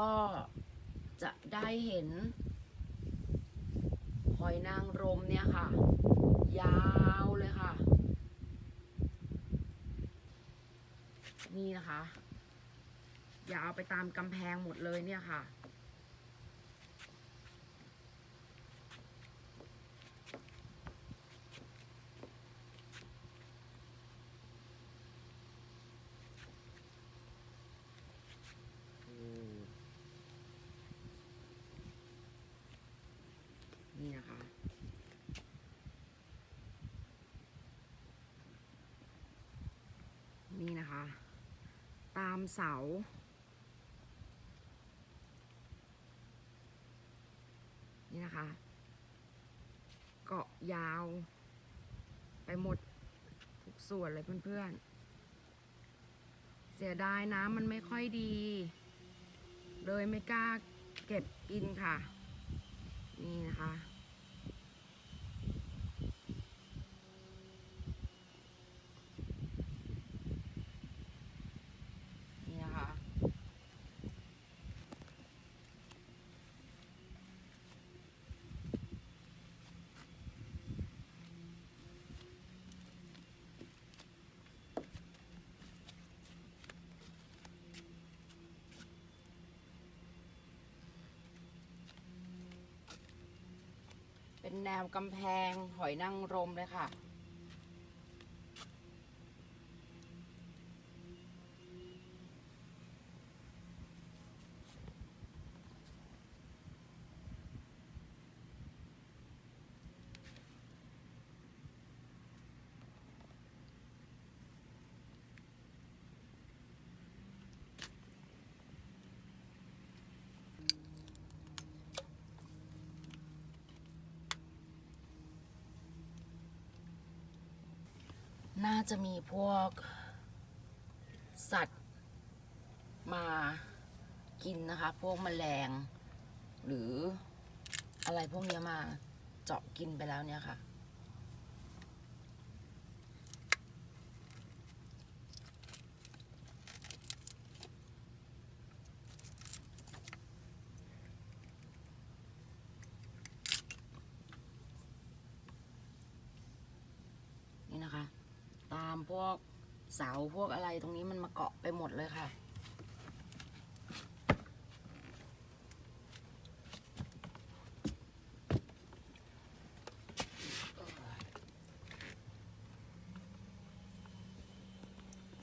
ก็จะได้เห็น หอยนางรมเนี่ยค่ะ ยาวเลยค่ะ นี่นะคะ ยาวไปตามกำแพงหมดเลยเนี่ยค่ะ นี่นะคะ นี่นะคะ ตามเสา นี่นะคะ เกาะยาว ไปหมดทุกส่วนเลยเพื่อนๆ เสียดายน้ำมันไม่ค่อยดี เลยไม่กล้าเก็บกินค่ะ นี่นะคะ เป็นแนวกำแพงหอยนางรมเลยค่ะ น่าจะมีพวกสัตว์มากินนะคะ พวกแมลง หรืออะไรพวกนี้มาเจาะกินไปแล้วเนี่ยค่ะ นี่นะคะ ตามพวก เสาพวกอะไรตรงนี้มันมาเกาะไปหมดเลยค่ะ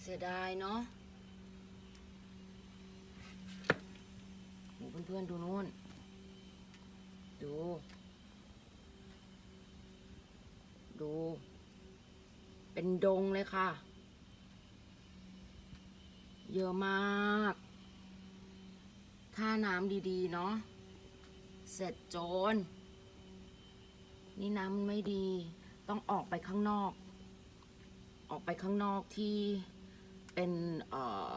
เสียดายเนาะโหเพื่อนๆดูนู่น ดู ดู เป็นดงเลยค่ะ เยอะมากถ้าน้ำดีๆ เนาะ เสร็จโจรนี่น้ำมันไม่ดี ต้องออกไปข้างนอก ออกไปข้างนอกที่เป็นเอ่อ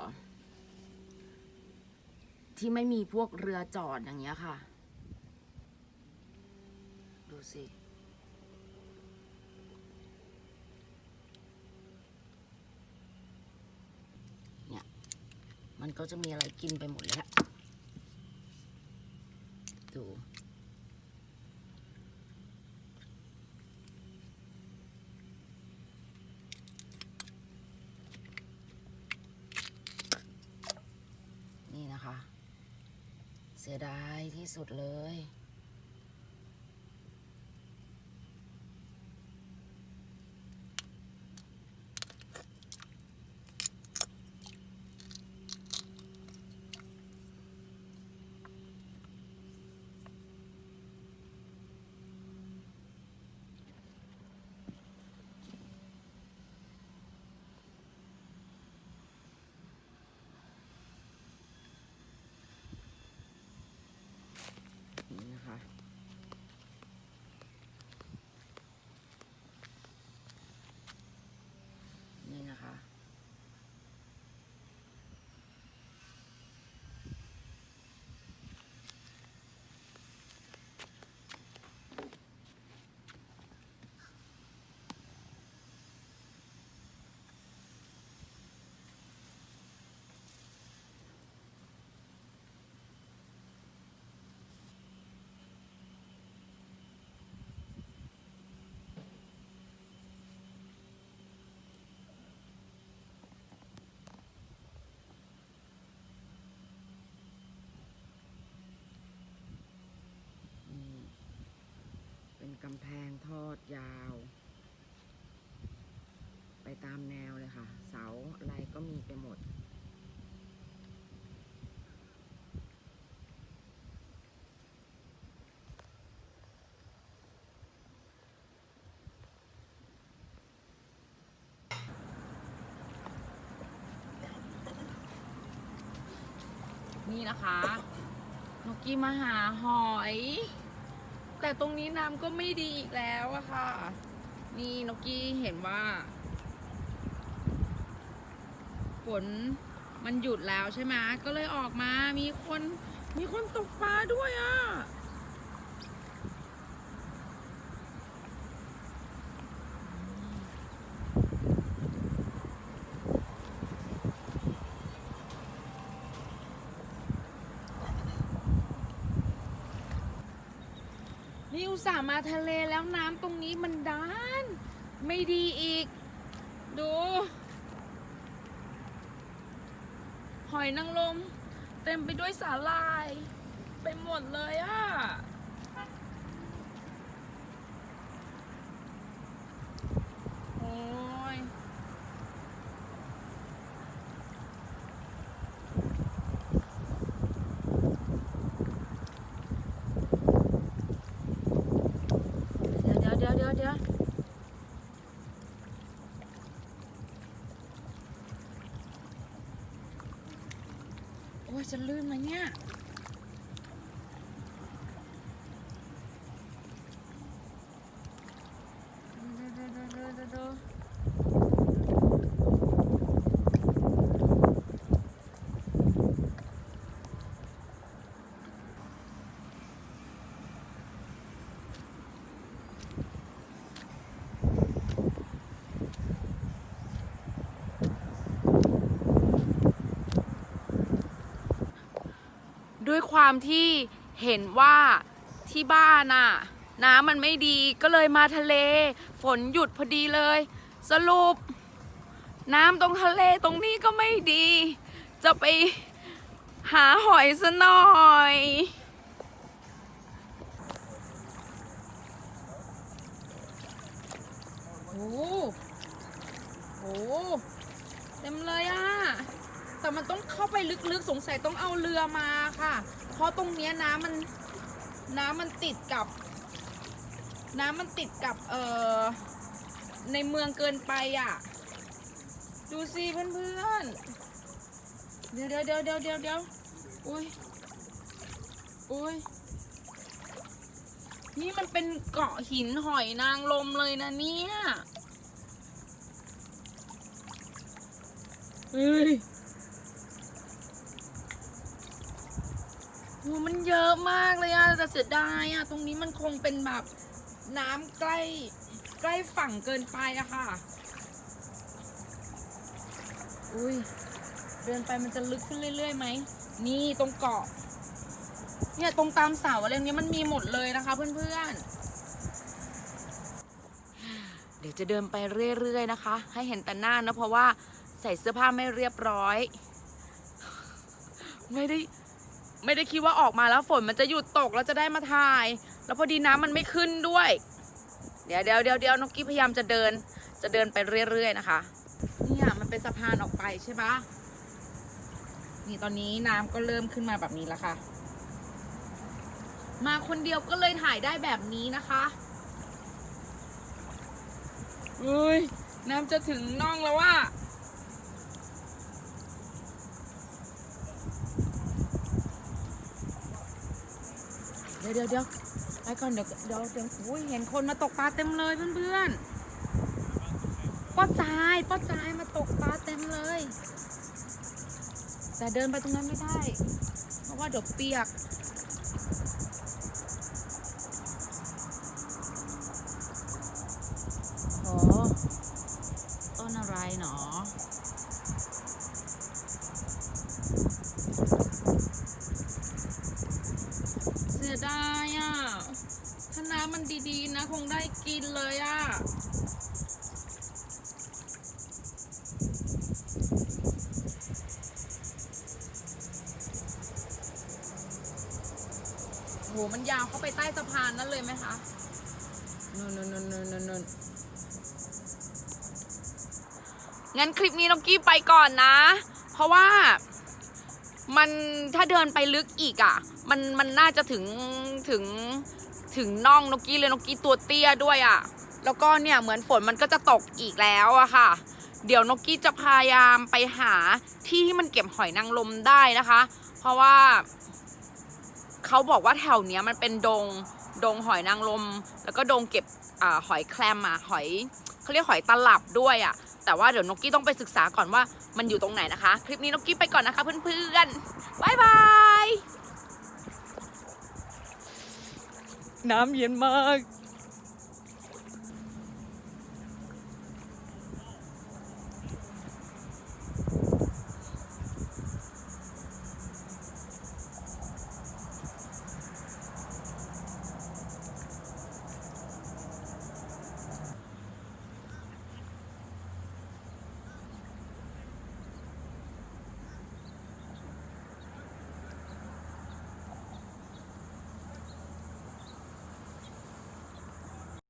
ที่ไม่มีพวกเรือจอดอย่างเงี้ยค่ะ ดูสิ มันก็จะมีอะไรกินไปหมดแล้ว ดู นี่นะคะ เสียดายที่สุดเลย นี่นะ กำแพงทอดยาว ไปตามแนวเลยค่ะ เสาอะไรก็มีไปหมด นี่นะคะนกกี้มาหาหอย แต่ตรงนี้น้ำก็ไม่ดีอีกแล้วอะค่ะ นี่นกกี้เห็นว่าฝนมันหยุดแล้วใช่ไหมก็เลยออกมามีคนมีคนตกปลาด้วยอะ นี่อุตส่าห์มาทะเลแล้วน้ำตรงนี้มันด้าน ไม่ดีอีก ดู หอยนางรมเต็มไปด้วยสาลาย ไปหมดเลยอะ่ะ โอ้ จะลื่นไหมเนี่ย ด้วยความที่เห็นว่าที่บ้านน่ะ น้ำมันไม่ดีก็เลยมาทะเล ฝนหยุดพอดีเลย สรุป น้ำตรงทะเลตรงนี้ก็ไม่ดี จะไปหาหอยซะหน่อยโอ้โหเต็มเลย แต่มันต้องเข้าไปลึกๆ สงสัยต้องเอาเรือมาค่ะ เพราะตรงเนี้ยน้ำมันน้ำมันติดกับ น้ำมันติดกับเอ่อในเมืองเกินไปอะ ดูสิเพื่อนๆ เดี๋ยวเดี๋ยวเดี๋ยวเดี๋ยวเดี๋ยวเดี๋ยวอุ้ยอุ้ยนี่มันเป็นเกาะหินหอยนางรมเลยนะเนี่ยเฮ้ย หมันเยอะมากเลยอะแต่เสียดายอะตรงนี้มันคงเป็นแบบน้ำใกล้ใกล้ฝั่งเกินไปอะค่ะ อุ้ยเดินไปมันจะลึกขึ้นเรื่อยๆไหม นี่ตรงเกาะ เนี่ยตรงตามเสาอะไรเนี้ยมันมีหมดเลยนะคะเพื่อนๆ เดี๋ยวจะเดินไปเรื่อยๆนะคะ ให้เห็นแต่หน้านะเพราะว่าใส่เสื้อผ้าไม่เรียบร้อย ไม่ได้ ไม่ได้คิดว่าออกมาแล้วฝนมันจะหยุดตกแล้วจะได้มาถ่าย แล้วพอดีน้ำมันไม่ขึ้นด้วย เดี๋ยวเดี๋ยวเดี๋ยวเดี๋ยวนกกี้พยายามจะเดิน จะเดินไปเรื่อย ๆ นะคะเนี่ยมันเป็นสะพานออกไปใช่ปะนี่ตอนนี้น้ำก็เริ่มขึ้นมาแบบนี้แล้วค่ะ มาคนเดียวก็เลยถ่ายได้แบบนี้นะคะเฮ้ยน้ำจะถึงน่องแล้วว่า เดี๋ยวเดี๋ยวเดี๋ยวไปก่อนเดี๋ยวเดี๋ยวเดี๋ยวอุ้ยเห็นคนมาตกปลาเต็มเลยเพื่อนๆป้าจายป้าจายมาตกปลาเต็มเลย แต่เดินไปตรงนั้นไม่ได้ เพราะว่าเดี๋ยวเปียก มันดีๆ นะ คงได้กินเลยอะโหมันยาวเข้าไปใต้สะพานนั่นเลยไหมคะนู่นนู่นนู่นนู่นนู่นนู่นงั้นคลิปนี้น้องกี้ไปก่อนนะ เพราะว่ามันถ้าเดินไปลึกอีกอะ่ะ มันมันน่าจะถึงถึง ถึงน่องนกกี้เลยนกกี้ตัวเตี้ยด้วยอะ่ะ แล้วก็เนี่ยเหมือนฝนมันก็จะตกอีกแล้วอะค่ะ เดี๋ยวนกกี้จะพยายามไปหาที่ที่มันเก็บหอยนางรมได้นะคะ เพราะว่าเขาบอกว่าแถวเนี้ยมันเป็นดงดงหอยนางรมแล้วก็ดงเก็บอหอยแคลมอะหอยเขาเรียกหอยตลับด้วยอะ แต่ว่าเดี๋ยวนกกี้ต้องไปศึกษาก่อนว่ามันอยู่ตรงไหนนะคะ คลิปนี้นกกี้ไปก่อนนะคะเพื่อนๆบายบาย น้ำเย็นมาก